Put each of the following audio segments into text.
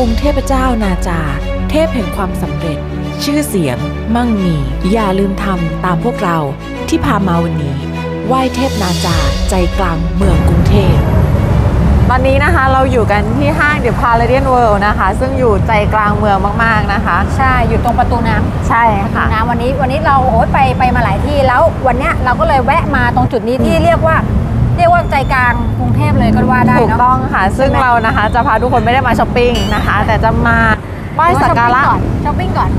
องค์เทพเจ้านาจา เทพแห่งความสำเร็จ ชื่อเสียง มั่งมี อย่าลืมทำตามพวกเราที่พามาวันนี้ ไหว้เทพนาจาใจกลางเมืองกรุงเทพตอนนี้นะคะเราอยู่กันที่ห้างเดอะพาราเดียนเวิลด์นะคะ ซึ่งอยู่ใจกลางเมืองมาก ๆนะคะ ใช่อยู่ตรงประตูน้ำใช่ค่ะนะวันนี้วันนี้เราโอ้ยไปไปมาหลายที่แล้ววันเนี้ยเราก็เลยแวะมาตรงจุดนี้ที่เรียกว่า เรียกว่าใจกลางกรุงเทพเลยก็ว่าได้ถูกเนาะ ต้องค่ะ ซึ่งเรานะคะ จะพาทุกคนไม่ได้มาช้อปปิ้งนะคะ แต่จะมาไหว้สักการะช้อปปิ้งก่อน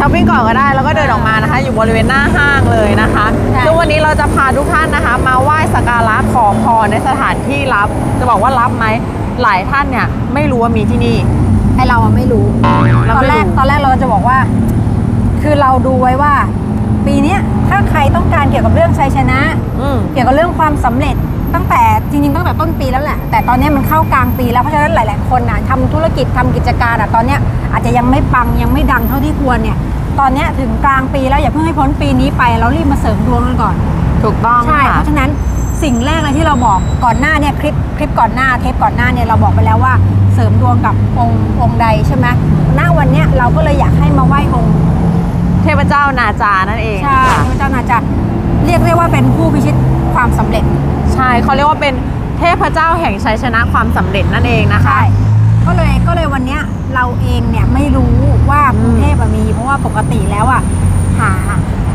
ช้อปปิ้งก่อนก็ได้ แล้วก็เดินออกมานะคะ อยู่บริเวณหน้าห้างเลยนะคะใช่ ซึ่งวันนี้เราจะพาทุกท่านนะคะ มาไหว้สักการะขอพรในสถานที่ลับ จะบอกว่าลับไหมหลายท่านเนี่ยไม่รู้ว่ามีที่นี่ ไอเราอะไม่รู้เราตอนไม่แรกรู้ ตอนแรกเราจะบอกว่า คือเราดูไว้ว่า ปีเนี้ยถ้าใครต้องการเกี่ยวกับเรื่องชัยชนะ อืม เกี่ยวกับเรื่องความสำเร็จตั้งแต่จริงๆตั้งแต่ต้นปีแล้วแหละ แต่ตอนนี้มันเข้ากลางปีแล้วเพราะฉะนั้นหลายๆคนน่ะทำธุรกิจทำกิจการอะตอนเนี้ยอาจจะยังไม่ปังยังไม่ดังเท่าที่ควรเนี่ยตอนเนี้ยถึงกลางปีแล้วอย่าเพิ่งให้พ้นปีนี้ไปเรารีบมาเสริมดวงกันก่อน ถูกต้องใช่ ค่ะ เพราะฉะนั้นสิ่งแรกเลยที่เราบอกก่อนหน้าเนี่ยคลิปคลิปก่อนหน้าเทปก่อนหน้าเนี่ยเราบอกไปแล้วว่าเสริมดวงกับองค์องค์ใดใช่ไหมณวันเนี้ยเราก็เลยอยากให้มาไหว้องค์เทพเจ้านาจานั่นเองใช่ค่ะ พระเจ้านาจะเรียกได้ว่าเป็นผู้พิชิตความสำเร็จ ใช่เขาเรียกว่าเป็นเทพเจ้าแห่งชัยชนะความสำเร็จนั่นเองนะคะใช่ก็เลยก็เลยวันเนี้ยเราเองเนี่ยไม่รู้ว่ากรุงเทพอะมี เพราะว่าปกติแล้วอะหา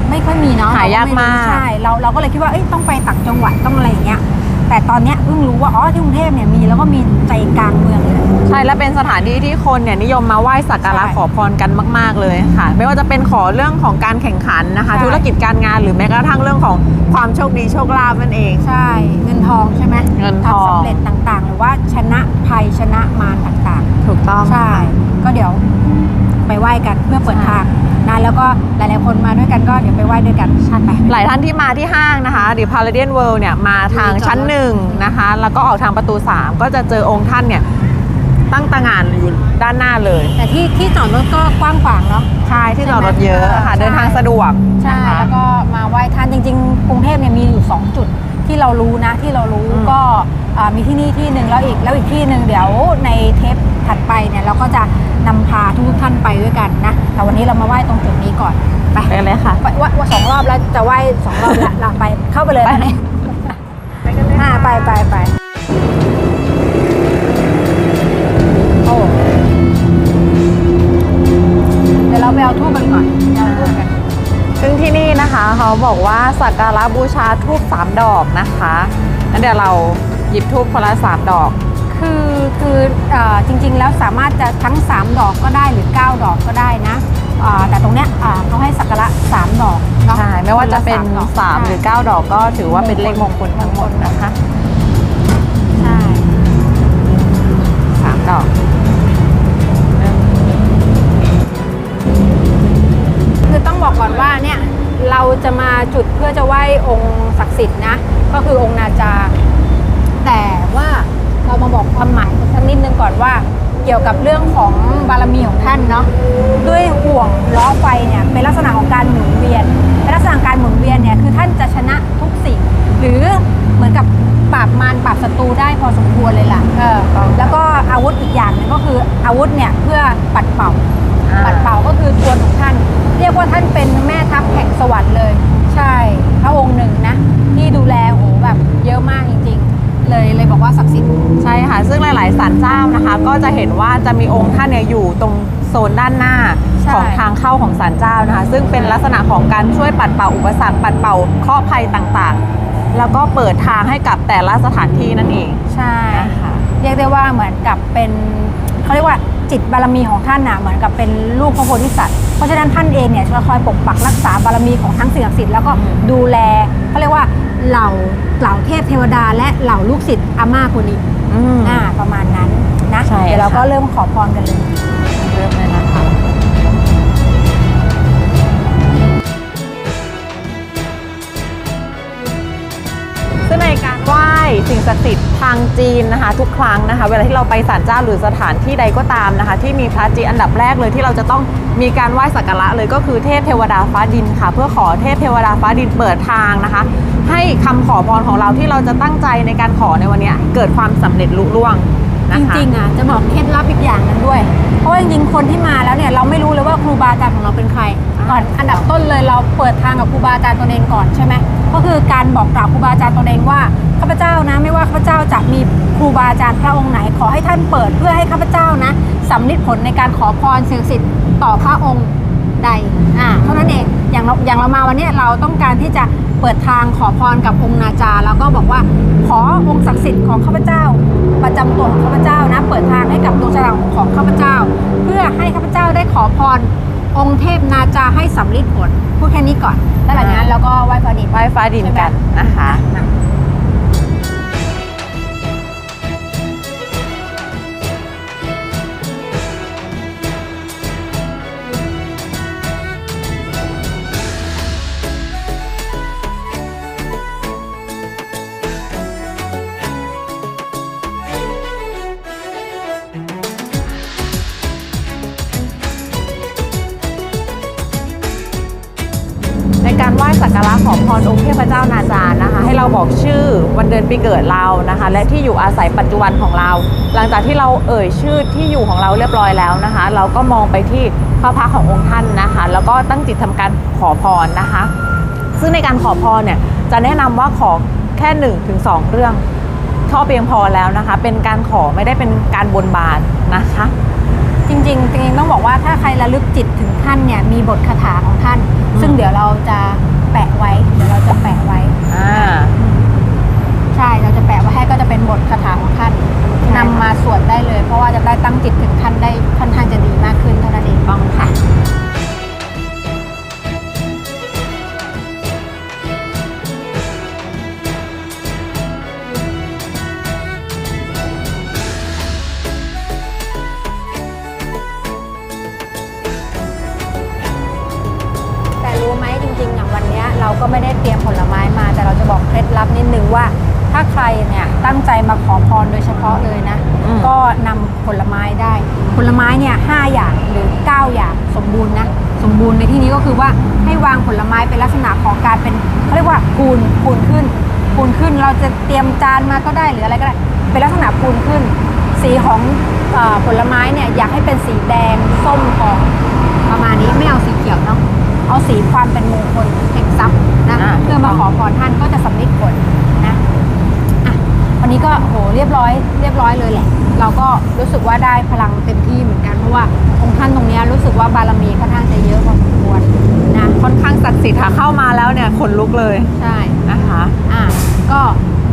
ไม่ค่อยมีเนาะหายากเรไรู้มากใช่เราเราก็เลยคิดว่าเอ้ยต้องไปต่างจังหวัดต้องอะไรอย่างเงี้ย แต่ตอนเนี้ยเพิ่งรู้ว่าอ๋อที่กรุงเทพเนี่ยมีแล้วก็มีใจกลางเมืองเลย ใช่และเป็นสถานที่ที่คนเนี่ยนิยมมาไหว้สักการะใช่ขอพรกันมาก ๆเลยค่ะ ไม่ว่าจะเป็นขอเรื่องของการแข่งขันนะคะ ใช่ ธุรกิจการงานหรือแม้กระทั่งเรื่องของความโชคดีโชคลาภนั่นเอง ใช่เงินทองใช่ไหมเงินทอง ความสำเร็จต่างๆ หรือว่าชนะภัยชนะมารต่างถูกต้อง ๆ ใช่ ก็เดี๋ยว ไปไหว้กันเพื่อเปิดทางนะแล้วก็หลายๆคนมาด้วยกันก็เดี๋ยวไปไหว้ด้วยกันใช่ไปหลายท่านที่มาที่ห้างนะคะดิพาราเดียนเวิลด์เนี่ยมาทางชั้นหนึ่งนะคะ แล้วก็ออกทางประตู 3 ก็จะเจอองค์ท่านเนี่ยตั้งตางานอยู่ด้านหน้าเลย แต่ที่ที่จอดรถก็กว้างขวางเนาะใช่ที่จอดรถเยอะค่ะใช่เดินทางสะดวกใช่นะคะแล้วก็มาไหว้ท่านจริง ๆ กรุงเทพเนี่ยมีอยู่ 2 จุดที่เรารู้นะที่เรารู้อืมก็อ่ามีที่นี่ที่หนึ่งแล้วอีกแล้วอีกที่หนึ่งเดี๋ยวในเทปถัดไปเนี่ยเราก็จะนำพาทุกๆ ท่านไปด้วยกันนะ แต่วันนี้เรามาไหว้ตรงจุดนี้ก่อน ไปไปเลยค่ะ ไหว้ไหว้ไหว้สองรอบแล้วจะไหว้สองรอบแล้วเราไปเข้าไปเลยไปตอนนี้อ่าไปไปไปโอ้เดี๋ยวเราไปเอาทูบกันก่อนเอาทูบกัน ซึ่งที่นี่นะคะเขาบอกว่าสักการะบูชาทูบสามดอกนะคะงั้นเดี๋ยวเราหยิบทูบคนละสามดอก คือคือเออจริงๆแล้วสามารถจะทั้ง 3 ดอกก็ได้หรือ 9 ดอกก็ได้นะอ่าแต่ตรงเนี้ยอ่าเขาให้สักการะ3ดอกเนาะใช่ไม่ว่าจะเป็นคลดก3หรือใช่9ดอกก็ถือว่าเป็นเลขมงคลทั้งหมดนะคะใช่3ดอกคือต้องบอกก่อนว่าเนี่ยเราจะมาจุดเพื่อจะไหว้องค์ศักดิ์สิทธิ์นะ ก็คือองค์นาจา แต่ว่า เรามาบอกความหมายสักนิดนึงก่อนว่า เกี่ยวกับเรื่องของบารมีของท่านเนาะด้วยห่วงล้อไฟเนี่ยเป็นลักษณะของการหมุนเวียนเป็นลักษณะการหมุนเวียนเนี่ยคือท่านจะชนะทุกสิ่ง หรือเหมือนกับปราบมารปราบศัตรูได้พอสมควรเลยล่ะเออแล้วก็อาวุธอีกอย่างหนึงก็คืออาวุธเนี่ยเพื่อปัดเป่าอ่าปัดเป่าก็คือตัวของท่าน เรียกว่าท่านเป็นแม่ทัพแห่งสวรรค์เลย ใช่พระองค์หนึ่งนะ ที่ดูแลโหแบบเยอะมากจริง ๆ เลยเลยบอกว่าศักดิ์สิทธิ์ ก็จะเห็นว่าจะมีองค์ท่านเนี่ยอยู่ตรงโซนด้านหน้าใช่ ของทางเข้าของศาลเจ้านะคะ ซึ่งเป็นลักษณะของการช่วยปัดเป่าอุปสรรคปัดเป่าเคราะห์ภัยต่างๆ แล้วก็เปิดทางให้กับแต่ละสถานที่นั่นเองใช่ นะคะเรียกได้ว่าเหมือนกับเป็นเขาเรียกว่าจิตบารมีของท่านน่ะเหมือนกับเป็นลูกพระโพธิสัตว์เพราะฉะนั้นท่านเองเนี่ยจะคอยปกปักรักษาบารมีของทั้งสิ่งศักดิ์สิทธิ์แล้วก็ดูแลเขาเรียกว่าเหล่าเหล่าเทพเทวดาและเหล่าลูกศิษย์อาม่าคนนี้อืม อ่าประมาณนั้น นะ ใช่เดี๋ยวเราค่ะก็เริ่มขอพรกันเลย เริ่มเลยนะคะ ซึ่งในการไหว้สิ่งศักดิ์สิทธิ์ทางจีนนะคะ ทุกครั้งนะคะ เวลาที่เราไปศาลเจ้าหรือสถานที่ใดก็ตามนะคะ ที่มีพระจีนอันดับแรกเลยที่เราจะต้องมีการไหว้สักการะเลยก็คือเทพเทวดาฟ้าดินค่ะ เพื่อขอเทพเทวดาฟ้าดินเปิดทางนะคะ ให้คำขอพรของเราที่เราจะตั้งใจในการขอในวันเนี้ยเกิดความสำเร็จลุล่วง นะจคะ ริงๆอะจะบอกเคล็ดลับอีกอย่างหนึงด้วย เพราะว่าจริงๆคนที่มาแล้วเนี่ยเราไม่รู้เลยว่าครูบาอาจารย์ของเราเป็นใคร ก่อนอันดับต้นเลยเราเปิดทางกับครูบาอาจารย์ตนเองก่อนใช่ไหมก็คือการบอกกล่าวครูบาอาจารย์ตนเองว่าข้าพเจ้านะไม่ว่าข้าพเจ้าจะมีครูบาอาจารย์พระองค์ไหนขอให้ท่านเปิดเพื่อให้ข้าพเจ้านะสำลิดผลในการขอพรสิ่งศักดิ์สิทธิ์ต่อพระองค์ ใดอ่าเท่านั้นเอง อย่างเราอย่างเรามาวันเนี้ยเราต้องการที่จะ เปิดทางขอพรกับองค์นาจา แล้วก็บอกว่าขอองค์ศักดิ์สิทธิ์ของข้าพเจ้า ประจำตัวของข้าพเจ้านะ เปิดทางให้กับดวงชะตาของข้าพเจ้า เพื่อให้ข้าพเจ้าได้ขอพรองค์เทพนาจาให้สำลิดผลพูดแค่นี้ก่อนแล้วหลังจากนั้นเราก็ไหว้พระดิษฐ์ไหว้ฟ้าดินกันนะคะ ขอพรองค์เทพเจ้านาจานะคะ ให้เราบอกชื่อวันเดือนปีเกิดเรานะคะ และที่อยู่อาศัยปัจจุบันของเรา หลังจากที่เราเอ่ยชื่อที่อยู่ของเราเรียบร้อยแล้วนะคะ เราก็มองไปที่พระพักขององค์ท่านนะคะ แล้วก็ตั้งจิตทำการขอพรนะคะ ซึ่งในการขอพรเนี่ยจะแนะนำว่าขอแค่1นถึงสเรื่องก็เพียงพอแล้วนะคะ เป็นการขอไม่ได้เป็นการบนบานนะคะ จริงๆจริงๆต้องบอกว่าถ้าใครระลึกจิตถึงท่านเนี่ยมีบทคาถาของท่าน ซึ่งเดี๋ยวเราจะ แปะไว้ เดี๋ยวเราจะแปะไว้ อ่า ใช่ เราจะแปะไว้ให้ก็จะเป็นบทคาถาของท่านนำมาสวดได้เลย เพราะว่าจะได้ตั้งจิตถึงท่านได้ค่อนข้างจะดีมากขึ้นเท่านั้นเองต้องค่ะ ถ้าใครเนี่ยตั้งใจมาขอพรโดยเฉพาะเลยนะ อืม ก็นำผลไม้ได้ ผลไม้เนี่ยห้าอย่างหรือ 9 อย่างสมบูรณ์นะสมบูรณ์ในที่นี้ก็คือว่าให้วางผลไม้เป็นลักษณะของการเป็นเขาเรียกว่าคูณคูณขึ้นคูณขึ้นเราจะเตรียมจานมาก็ได้หรืออะไรก็ได้เป็นลักษณะคูณขึ้น สีของเออผลไม้เนี่ยอยากให้เป็นสีแดงส้มทองประมาณนี้ไม่เอาสีเขียวเนาะเอาสีความเป็นมงคลแห่งทรัพย์นะอ่า เพื่อมาขอพรท่านก็จะสำเร็จผลนะอะ วันนี้ก็โหเรียบร้อย เรียบร้อยเลยแหละ เราก็รู้สึกว่าได้พลังเต็มที่เหมือนกันเพราะว่าองค์ท่านตรงเนี้ยรู้สึกว่าบารมีค่อนข้างจะเยอะพอสมควรนะค่อนข้างศักดิ์สิทธิ์ค่ะเข้ามาแล้วเนี่ยขนลุกเลยใช่นะคะอะก็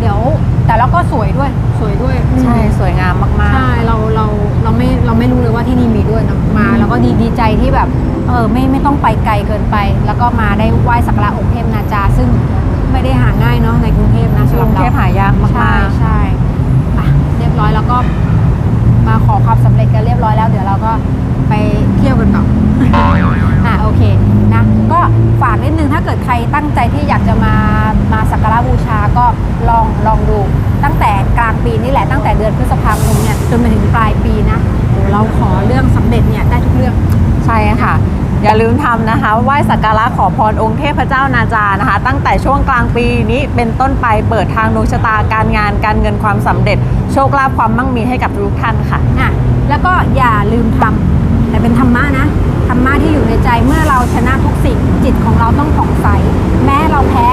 เดี๋ยวแต่เราก็สวยด้วยสวยด้วยใช่สวยงามมากใช่เราเราเราไม่เราไม่รู้เลยว่าที่นี่มีด้วยเนอะมา แล้วก็ดีดีใจที่แบบเออไม่ไม่ต้องไปไกลเกินไป แล้วก็มาได้ไหว้สักการะองค์เทพนาจาซึ่ง ไม่ได้หาง่ายเนาะในกรุงเทพนะๆสำหกรัรุบงเราเทพหายากมากใช่ใช่อะเรียบร้อยแล้วก็มาขอความสำเร็จกันเรียบร้อยแล้ว เดี๋ยวเราก็ไปเที่ยวกันต่อ อะโอเคนะก็ฝากนิดนึงถ้าเกิดใครตั้งใจที่อยากจะมามาสักการะบูชาก็ลองลองดู ตั้งแต่กลางปีนี่แหละตั้งแต่เดือนพฤษภาคมเนี่ยจนไปถึงปลายปีนะโอ้เราขอเรื่องสำเร็จเนี่ยได้ทุกเรื่อง ๆ ใช่ค่ะ อย่าลืมทำนะคะไหว้สักการะขอพรองค์เทพเจ้านาจานะคะ ตั้งแต่ช่วงกลางปีนี้เป็นต้นไปเปิดทางดวงชะตาการงาน การเงินความสำเร็จ โชคลาภความมั่งมีให้กับทุกท่านค่ะอะ แล้วก็อย่าลืมทำแต่เป็นธรรมะนะธรรมะที่อยู่ในใจเมื่อเราชนะทุกสิ่งจิตของเราต้องผ่องใส แม้เราแพ้